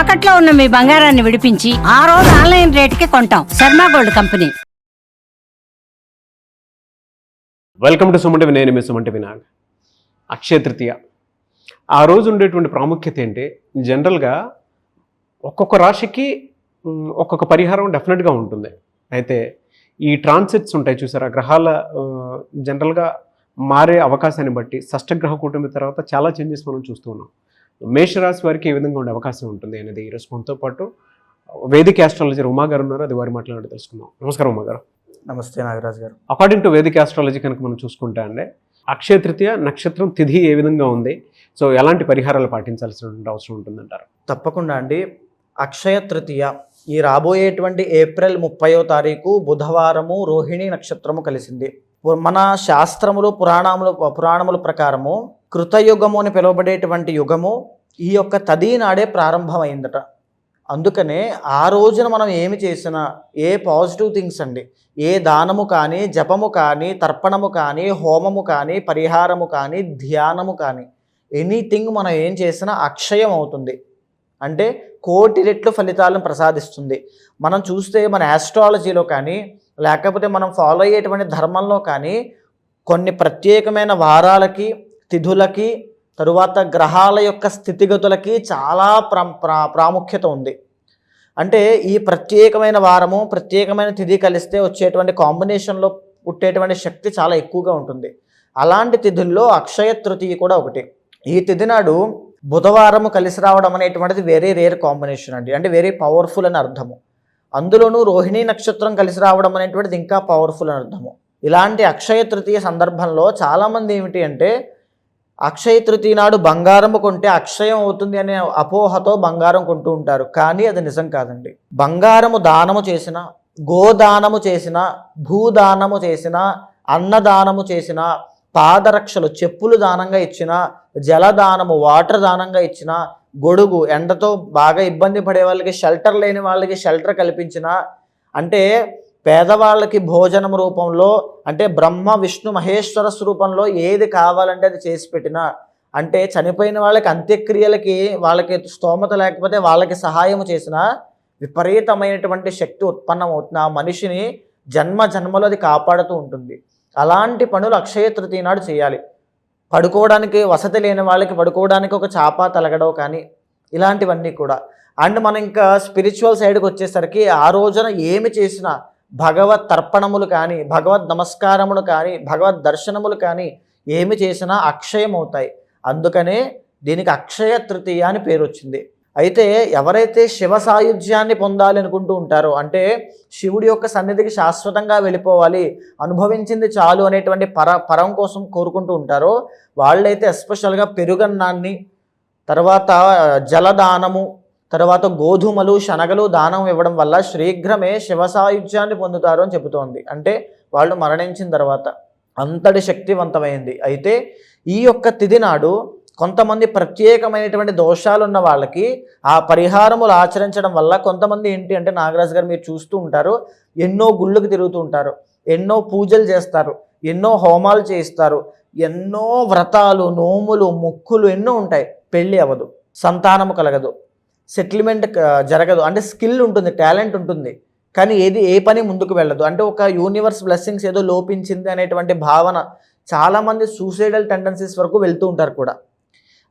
తాకట్లో ఉన్న మీ బంగారాన్ని విడిపించి ఆ రోజు ఆన్లైన్ రేటుకి కొంటాం. Sharma gold company. Welcome to Sumanti నేను మీ సుమంటి నాగ్. అక్షయ తృతీయ. ఆ రోజు ఉండేటువంటి ప్రాముఖ్యత ఏంటి? జనరల్గా ఒక్కొక్క రాశికి ఒక్కొక్క పరిహారం డెఫినెట్గా ఉంటుంది. అయితే ఈ ట్రాన్సిట్స్ ఉంటాయి చూసారా? గ్రహాల జనరల్గా మారే అవకాశాన్ని బట్టి షష్టగ్రహ కూటమి తర్వాత చాలా చేంజెస్ మనం చూస్తూ ఉన్నాం. మేషరాశి వారికి ఏ విధంగా ఉండే అవకాశం ఉంటుంది అనేది ఈరోజు మనతో పాటు వేదిక ఆస్ట్రాలజర్ ఉమా గారు ఉన్నారు. అది వారి మాట్లాడి తెలుసుకుందాం. నమస్కారం ఉమా గారు. నమస్తే నాగరాజ్ గారు. అకార్డింగ్ టు వేదిక ఆస్ట్రాలజీ కనుక మనం చూసుకుంటే అండి అక్షయ తృతీయ నక్షత్రం తిథి ఏ విధంగా ఉంది? సో ఎలాంటి పరిహారాలు పాటించాల్సిన అవసరం ఉంటుందంటారు? తప్పకుండా అండి. అక్షయ తృతీయ ఈ రాబోయేటువంటి ఏప్రిల్ ముప్పయో తారీఖు బుధవారము రోహిణి నక్షత్రము కలిసింది. మన శాస్త్రములు పురాణములు పురాణముల ప్రకారము కృతయుగము అని పిలువబడేటువంటి యుగము ఈ యొక్క తదీనాడే ప్రారంభమైందట. అందుకనే ఆ రోజున మనం ఏమి చేసినా ఏ పాజిటివ్ థింగ్స్ అండి ఏ దానము కానీ జపము కానీ తర్పణము కానీ హోమము కానీ పరిహారము కానీ ధ్యానము కానీ ఎనీథింగ్ మనం ఏం చేసినా అక్షయం అవుతుంది. అంటే కోటి రెట్లు ఫలితాలను ప్రసాదిస్తుంది. మనం చూస్తే మన యాస్ట్రాలజీలో కానీ లేకపోతే మనం ఫాలో అయ్యేటువంటి ధర్మంలో కానీ కొన్ని ప్రత్యేకమైన వారాలకి తిథులకి తరువాత గ్రహాల యొక్క స్థితిగతులకి చాలా ప్రా ప్రా- ప్రాముఖ్యత ఉంది. అంటే ఈ ప్రత్యేకమైన వారము ప్రత్యేకమైన తిథి కలిస్తే వచ్చేటువంటి కాంబినేషన్లో పుట్టేటువంటి శక్తి చాలా ఎక్కువగా ఉంటుంది. అలాంటి తిథుల్లో అక్షయ తృతీయ కూడా ఒకటి. ఈ తిథి నాడు బుధవారము కలిసి రావడం అనేటువంటిది వెరీ రేర్ కాంబినేషన్ అండి. అంటే వెరీ పవర్ఫుల్ అని అర్థము. అందులోనూ రోహిణీ నక్షత్రం కలిసి రావడం అనేటువంటిది ఇంకా పవర్ఫుల్ అని అర్థము. ఇలాంటి అక్షయ తృతీయ సందర్భంలో చాలామంది ఏమిటి అంటే అక్షయ తృతీయ నాడు బంగారం కొంటే అక్షయం అవుతుంది అనే అపోహతో బంగారం కొంటూ ఉంటారు. కానీ అది నిజం కాదండి. బంగారము దానము చేసిన గోదానము చేసిన భూదానము చేసిన అన్నదానము చేసిన పాదరక్షలు చెప్పులు దానంగా ఇచ్చిన జలదానము వాటర్ దానంగా ఇచ్చిన గొడుగు ఎండతో బాగా ఇబ్బంది పడే వాళ్ళకి షెల్టర్ లేని వాళ్ళకి షెల్టర్ కల్పించిన అంటే పేదవాళ్ళకి భోజనం రూపంలో అంటే బ్రహ్మ విష్ణు మహేశ్వర స్వరూపంలో ఏది కావాలంటే అది చేసి పెట్టిన అంటే చనిపోయిన వాళ్ళకి అంత్యక్రియలకి వాళ్ళకి స్తోమత లేకపోతే వాళ్ళకి సహాయం చేసిన విపరీతమైనటువంటి శక్తి ఉత్పన్నం అవుతున్న ఆ మనిషిని జన్మ జన్మలో అది కాపాడుతూ ఉంటుంది. అలాంటి పనులు అక్షయ తృతీయ నాడు చేయాలి. పడుకోవడానికి వసతి లేని వాళ్ళకి పడుకోవడానికి ఒక చాప తలగడో కానీ ఇలాంటివన్నీ కూడా. అండ్ మనం ఇంకా స్పిరిచువల్ సైడ్కి వచ్చేసరికి ఆ రోజున ఏమి చేసినా భగవత్ తర్పణములు కానీ భగవద్ నమస్కారములు కానీ భగవద్ దర్శనములు కానీ ఏమి చేసినా అక్షయం అవుతాయి అందుకనే దీనికి అక్షయ తృతీయ అని పేరు వచ్చింది. అయితే ఎవరైతే శివ సాయుధ్యాన్ని పొందాలి అనుకుంటూ ఉంటారో అంటే శివుడి యొక్క సన్నిధికి శాశ్వతంగా వెళ్ళిపోవాలి అనుభవించింది చాలు అనేటువంటి పర పరం కోసం కోరుకుంటూ ఉంటారో వాళ్ళైతే ఎస్పెషల్గా పెరుగన్నాన్ని తర్వాత జలదానము తర్వాత గోధుమలు శనగలు దానం ఇవ్వడం వల్ల శీఘ్రమే శివ సాయుధ్యాన్ని పొందుతారు అని చెబుతోంది. అంటే వాళ్ళు మరణించిన తర్వాత అంతటి శక్తివంతమైంది. అయితే ఈ యొక్క తిది నాడు కొంతమంది ప్రత్యేకమైనటువంటి దోషాలు ఉన్న వాళ్ళకి ఆ పరిహారములు ఆచరించడం వల్ల కొంతమంది ఏంటి అంటే నాగరాజు గారు మీరు చూస్తూ ఉంటారు ఎన్నో గుళ్ళకు తిరుగుతూ ఉంటారు ఎన్నో పూజలు చేస్తారు ఎన్నో హోమాలు చేయిస్తారు ఎన్నో వ్రతాలు నోములు మొక్కులు ఎన్నో ఉంటాయి. పెళ్ళి అవ్వదు సంతానము కలగదు. సెటిల్మెంట్ జరగదు. అంటే స్కిల్ ఉంటుంది టాలెంట్ ఉంటుంది. కానీ ఏది ఏ పని ముందుకు వెళ్ళదు. అంటే ఒక యూనివర్స్ బ్లెస్సింగ్స్ ఏదో లోపించింది అనేటువంటి భావన చాలామంది సూసైడల్ టెండెన్సీస్ వరకు వెళ్తూ ఉంటారు కూడా.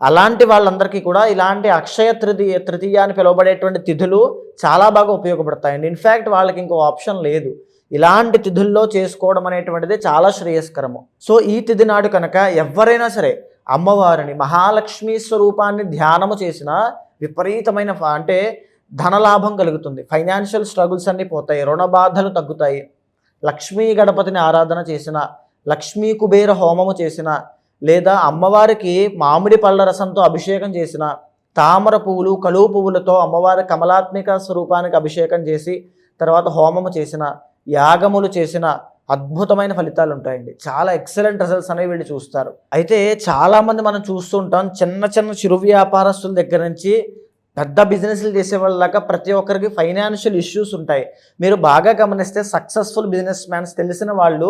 అలాంటి వాళ్ళందరికీ కూడా ఇలాంటి అక్షయ తృతీయ తృతీయ అని పిలువబడేటువంటి తిథులు చాలా బాగా ఉపయోగపడతాయండి ఇన్ఫ్యాక్ట్ వాళ్ళకి ఇంకో ఆప్షన్ లేదు. ఇలాంటి తిథుల్లో చేసుకోవడం అనేటువంటిది చాలా శ్రేయస్కరము. సో ఈ తిథి నాడు కనుక ఎవరైనా సరే అమ్మవారిని మహాలక్ష్మి స్వరూపాన్ని ధ్యానము చేసిన విపరీతమైన అంటే ధనలాభం కలుగుతుంది. ఫైనాన్షియల్ స్ట్రగుల్స్ అన్నీ పోతాయి రుణ బాధలు తగ్గుతాయి. లక్ష్మీ గణపతిని ఆరాధన చేసిన లక్ష్మీ కుబేర హోమము చేసిన లేదా అమ్మవారికి మామిడి పళ్ళ రసంతో అభిషేకం చేసిన తామర పువ్వులు కలువు పువ్వులతో అమ్మవారి కమలాత్మిక స్వరూపానికి అభిషేకం చేసి తర్వాత హోమము చేసిన యాగములు చేసిన అద్భుతమైన ఫలితాలు ఉంటాయండి. చాలా ఎక్సలెంట్ రిజల్ట్స్ అనేవి వీళ్ళు చూస్తారు. అయితే చాలామంది మనం చూస్తుంటాం చిన్న చిన్న చిరు వ్యాపారస్తుల దగ్గర నుంచి పెద్ద బిజినెస్లు చేసే వాళ్ళగా ప్రతి ఒక్కరికి ఫైనాన్షియల్ ఇష్యూస్ ఉంటాయి. మీరు బాగా గమనిస్తే సక్సెస్ఫుల్ బిజినెస్ మ్యాన్స్ తెలిసిన వాళ్ళు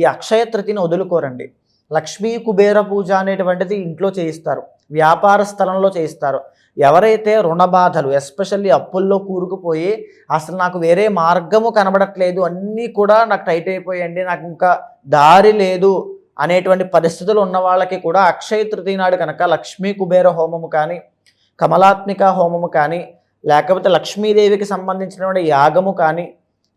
ఈ అక్షయ తృతిని వదులుకోరండి. లక్ష్మీ కుబేర పూజ అనేటువంటిది ఇంట్లో చేయిస్తారు. వ్యాపార స్థలంలో చేయిస్తారు. ఎవరైతే రుణ బాధలు ఎస్పెషల్లీ అప్పుల్లో కూరుకుపోయి అసలు నాకు వేరే మార్గము కనబడట్లేదు అన్నీ కూడా నాకు టైట్ అయిపోయండి నాకు ఇంకా దారి లేదు అనేటువంటి పరిస్థితులు ఉన్న వాళ్ళకి కూడా అక్షయ తృతీయ నాడు కనుక లక్ష్మీ కుబేర హోమము కానీ కమలాత్మిక హోమము కానీ లేకపోతే లక్ష్మీదేవికి సంబంధించినటువంటి యాగము కానీ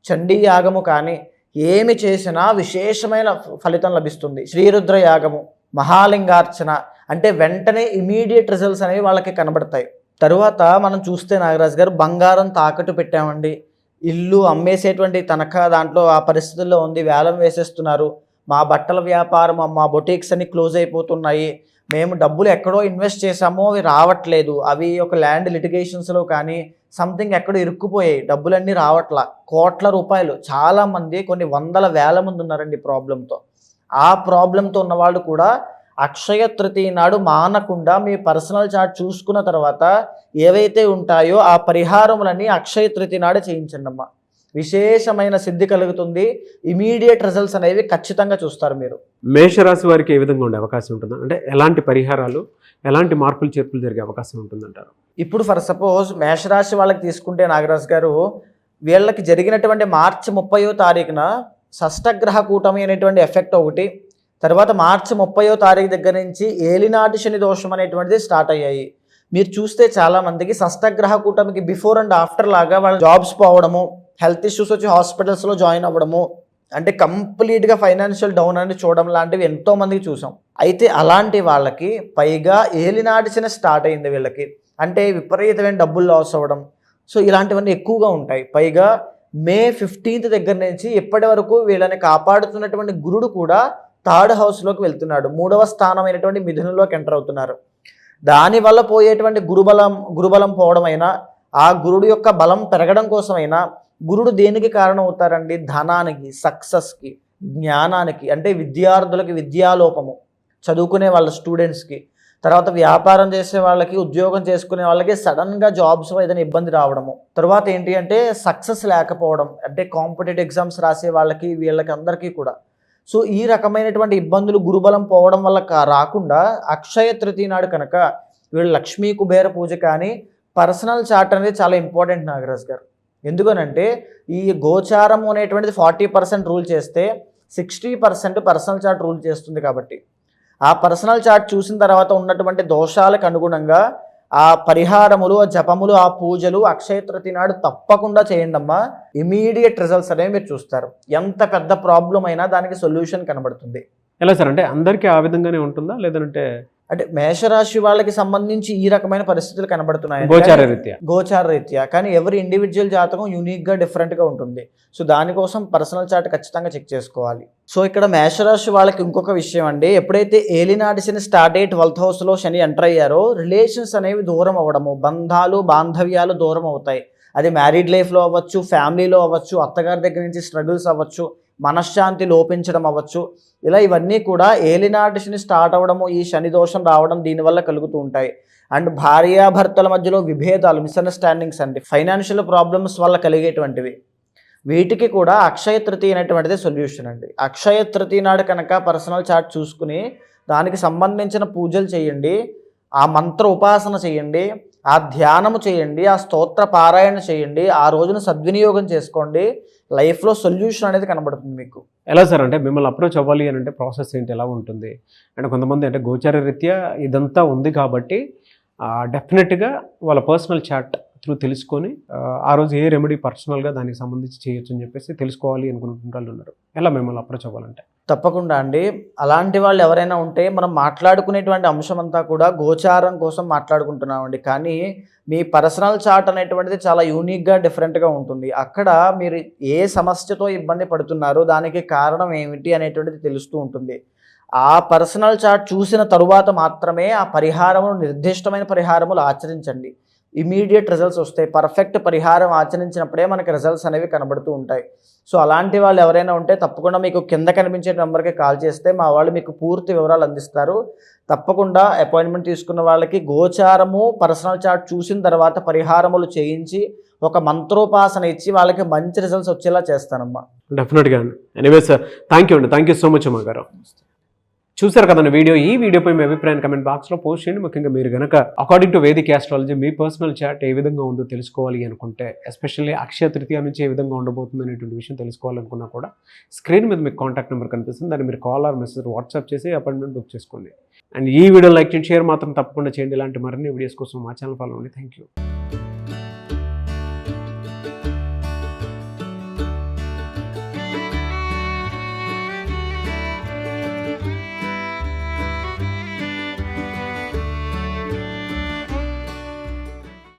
చండీ యాగము కానీ ఏమి చేసినా విశేషమైన ఫలితం లభిస్తుంది. శ్రీరుద్ర యాగము మహాలింగార్చన అంటే వెంటనే ఇమీడియట్ రిజల్ట్స్ అనేవి వాళ్ళకి కనబడతాయి. తరువాత మనం చూస్తే నాగరాజు గారు బంగారం తాకట్టు పెట్టామండి. ఇల్లు అమ్మేసేటువంటి తనఖా దాంట్లో ఆ పరిస్థితుల్లో ఉంది. వేలం వేసేస్తున్నారు. మా బట్టల వ్యాపారం మా బొటీక్స్ అన్ని క్లోజ్ అయిపోతున్నాయి. మేము డబ్బులు ఎక్కడో ఇన్వెస్ట్ చేసామో అవి రావట్లేదు. అవి ఒక ల్యాండ్ లిటిగేషన్స్లో కానీ సంథింగ్ ఎక్కడో ఇరుక్కుపోయాయి. డబ్బులన్నీ రావట్లా. కోట్ల రూపాయలు. చాలామంది కొన్ని వందల వేల మంది ఉన్నారండి ప్రాబ్లంతో ఆ ప్రాబ్లంతో ఉన్నవాళ్ళు కూడా అక్షయ తృతీయ నాడు మానకుండా మీ పర్సనల్ చార్ట్ చూసుకున్న తర్వాత ఏవైతే ఉంటాయో ఆ పరిహారములన్నీ అక్షయ తృతీయ నాడు చేయించండి అమ్మా విశేషమైన సిద్ధి కలుగుతుంది. ఇమీడియట్ రిజల్ట్స్ అనేవి ఖచ్చితంగా చూస్తారు మీరు. మేషరాశి వారికి ఏ విధంగా ఉండే అవకాశం ఉంటుంది? అంటే ఎలాంటి పరిహారాలు ఎలాంటి మార్పులు చేర్పులు జరిగే అవకాశం ఉంటుందంటారు? ఇప్పుడు ఫర్ సపోజ్ మేషరాశి వాళ్ళకి తీసుకుంటే నాగరాజు గారు వీళ్ళకి జరిగినటువంటి మార్చి ముప్పయో తారీఖున షష్టగ్రహ కూటమి అనేటువంటి ఎఫెక్ట్ ఒకటి తర్వాత మార్చి ముప్పయో తారీఖు దగ్గర నుంచి ఏలినాటి శని దోషం అనేటువంటిది స్టార్ట్ అయ్యాయి. మీరు చూస్తే చాలా మందికి షష్టగ్రహ కూటమికి బిఫోర్ అండ్ ఆఫ్టర్ లాగా వాళ్ళ జాబ్స్ పోవడము హెల్త్ ఇష్యూస్ వచ్చి హాస్పిటల్స్లో జాయిన్ అవ్వడము అంటే కంప్లీట్గా ఫైనాన్షియల్ డౌన్ అని చూడడం లాంటివి ఎంతోమందికి చూసాం. అయితే అలాంటి వాళ్ళకి పైగా ఏలినాడిచిన స్టార్ట్ అయింది వీళ్ళకి. అంటే విపరీతమైన డబ్బులు లాస్ అవ్వడం. సో ఇలాంటివన్నీ ఎక్కువగా ఉంటాయి. పైగా మే ఫిఫ్టీన్త్ దగ్గర నుంచి ఇప్పటి వరకు వీళ్ళని కాపాడుతున్నటువంటి గురుడు కూడా థర్డ్ హౌస్లోకి వెళ్తున్నాడు. మూడవ స్థానమైనటువంటి మిథునంలోకి ఎంటర్ అవుతున్నారు. దానివల్ల పోయేటువంటి గురుబలం గురుబలం పోవడం అయినా ఆ గురుడు యొక్క బలం పెరగడం కోసమైనా గురుడు దేనికి కారణం అవుతారండి ధనానికి సక్సెస్కి జ్ఞానానికి అంటే విద్యార్థులకి విద్యాలోపము. చదువుకునే వాళ్ళ స్టూడెంట్స్కి తర్వాత వ్యాపారం చేసే వాళ్ళకి ఉద్యోగం చేసుకునే వాళ్ళకి సడన్గా జాబ్స్ ఏదైనా ఇబ్బంది రావడము. తర్వాత ఏంటి అంటే సక్సెస్ లేకపోవడం అంటే కాంపిటేటివ్ ఎగ్జామ్స్ రాసే వాళ్ళకి వీళ్ళకి అందరికీ కూడా. సో ఈ రకమైనటువంటి ఇబ్బందులు గురుబలం పోవడం వల్ల రాకుండా అక్షయ తృతీయ నాడు కనుక వీళ్ళు లక్ష్మీ కుబేర పూజ కానీ పర్సనల్ చార్ట్ అనేది చాలా ఇంపార్టెంట్ నాగరాజ్ గారు. ఎందుకనంటే ఈ గోచారం అనేటువంటిది ఫార్టీ పర్సెంట్ రూల్ చేస్తే sixty percent personal chart rule చేస్తుంది కాబట్టి. ఆ పర్సనల్ చార్ట్ చూసిన తర్వాత ఉన్నటువంటి దోషాలకు అనుగుణంగా ఆ పరిహారములు ఆ జపములు ఆ పూజలు అక్షయతృతి నాడు తప్పకుండా చేయండి అమ్మా ఇమీడియట్ రిజల్ట్స్ అనేవి మీరు చూస్తారు. ఎంత పెద్ద ప్రాబ్లం అయినా దానికి సొల్యూషన్ కనబడుతుంది. ఎలా సార్? అంటే అందరికీ ఆ విధంగానే ఉంటుందా? లేదంటే అంటే మేషరాశి వాళ్ళకి సంబంధించి ఈ రకమైన పరిస్థితులు కనబడుతున్నాయి గోచార రీత్యా. గోచార రీత్యా. కానీ ఎవరి ఇండివిజువల్ జాతకం యూనిక్గా డిఫరెంట్గా ఉంటుంది. సో దానికోసం పర్సనల్ చార్ట్ ఖచ్చితంగా చెక్ చేసుకోవాలి. సో ఇక్కడ మేషరాశి వాళ్ళకి ఇంకొక విషయం అండి. ఎప్పుడైతే ఏలినాటి శని స్టార్ట్ అయ్యి ట్వెల్త్ హౌస్లో శని ఎంటర్ అయ్యారో రిలేషన్స్ అనేవి దూరం అవ్వడము బంధాలు బాంధవ్యాలు దూరం అవుతాయి. అది మ్యారీడ్ లైఫ్లో అవ్వచ్చు ఫ్యామిలీలో అవ్వచ్చు అత్తగారి దగ్గర నుంచి స్ట్రగుల్స్ అవ్వచ్చు. మనశ్శాంతి లోపించడం అవ్వచ్చు. ఇలా ఇవన్నీ కూడా ఏలినాటి శని స్టార్ట్ అవ్వడము ఈ శని దోషం రావడం దీనివల్ల కలుగుతూ ఉంటాయి. అండ్ భార్యాభర్తల మధ్యలో విభేదాలు మిస్అండర్స్టాండింగ్స్ అండి. ఫైనాన్షియల్ ప్రాబ్లమ్స్ వల్ల కలిగేటువంటివి. వీటికి కూడా అక్షయ తృతీయ అనేటువంటిది సొల్యూషన్ అండి. అక్షయ తృతీయ నాడు కనుక పర్సనల్ చార్ట్ చూసుకుని దానికి సంబంధించిన పూజలు చేయండి. ఆ మంత్ర ఉపాసన చేయండి. ఆ ధ్యానము చేయండి ఆ స్తోత్ర పారాయణ చేయండి ఆ రోజున సద్వినియోగం చేసుకోండి. లైఫ్లో సొల్యూషన్ అనేది కనబడుతుంది మీకు. ఎలా సార్ అంటే మిమ్మల్ని అప్రోచ్ అవ్వాలి అని అంటే ప్రాసెస్ ఏంటి ఎలా ఉంటుంది? అంటే కొంతమంది అంటే గోచార రీత్యా ఇదంతా ఉంది కాబట్టి డెఫినెట్గా వాళ్ళ పర్సనల్ చాట్ త్రూ తెలుసుకొని ఆ, రోజు ఏ రెమెడీ పర్సనల్గా దానికి సంబంధించి చేయొచ్చు అని చెప్పేసి తెలుసుకోవాలి అనుకుంటున్న వాళ్ళు ఉన్నారు. ఎలా మిమ్మల్ని అప్రోచ్ అవ్వాలంటే? తప్పకుండా అండి. అలాంటి వాళ్ళు ఎవరైనా ఉంటే మనం మాట్లాడుకునేటువంటి అంశం అంతా కూడా గోచారం కోసం మాట్లాడుకుంటున్నామండి. కానీ మీ పర్సనల్ చార్ట్ అనేటువంటిది చాలా యూనిక్గా డిఫరెంట్గా ఉంటుంది. అక్కడ మీరు ఏ సమస్యతో ఇబ్బంది పడుతున్నారో దానికి కారణం ఏమిటి అనేటువంటిది తెలుస్తూ ఉంటుంది. ఆ పర్సనల్ చార్ట్ చూసిన తరువాత మాత్రమే ఆ పరిహారము నిర్దిష్టమైన పరిహారములు ఆచరించండి. ఇమీడియట్ రిజల్ట్స్ వస్తాయి. పర్ఫెక్ట్ పరిహారం ఆచరించినప్పుడే మనకి రిజల్ట్స్ అనేవి కనబడుతూ ఉంటాయి. సో అలాంటి వాళ్ళు ఎవరైనా ఉంటే తప్పకుండా మీకు కింద కనిపించే నెంబర్కి కాల్ చేస్తే మా వాళ్ళు మీకు పూర్తి వివరాలు అందిస్తారు. తప్పకుండా అపాయింట్మెంట్ తీసుకున్న వాళ్ళకి గోచారము పర్సనల్ చార్ట్ చూసిన తర్వాత పరిహారములు చేయించి ఒక మంత్రోపాసన ఇచ్చి వాళ్ళకి మంచి రిజల్ట్స్ వచ్చేలా చేస్తానమ్మా. డెఫినెట్గా అండి. ఎనీవే సార్ థ్యాంక్ యూ అండి. థ్యాంక్ యూ సో మచ్ అమ్మా గారు. చూసారు కదండి వీడియో? ఈ వీడియోపై మీ అభిప్రాయం కమెంట్ బాక్స్లో పోస్ట్ చేయండి. ముఖ్యంగా మీరు గనక అకార్డింగ్ టు వేదిక్ ఆస్ట్రాలజీ మీ పర్సనల్ చాట్ ఏ విధంగా ఉందో తెలుసుకోవాలి అనుకుంటే ఎస్పెషల్లీ అక్షయ తృతీయ నుంచి ఏ విధంగా ఉండబోతుంది అనేటువంటి విషయం తెలుసుకోవాలనుకున్నా కూడా స్క్రీన్ మీద మీకు కాంటాక్ట్ నెంబర్ కనిపిస్తుంది. దాన్ని మీరు కాల్ ఆర్ మెసేజ్ వాట్సాప్ చేసి అపాయింట్మెంట్ బుక్ చేసుకోండి. అండ్ ఈ వీడియో లైక్ చేయండి షేర్ మాత్రం తప్పకుండా చేయండి. ఇలాంటి మరిన్ని వీడియోస్ కోసం మా ఛానల్ ఫాలో అవ్వండి. Thank you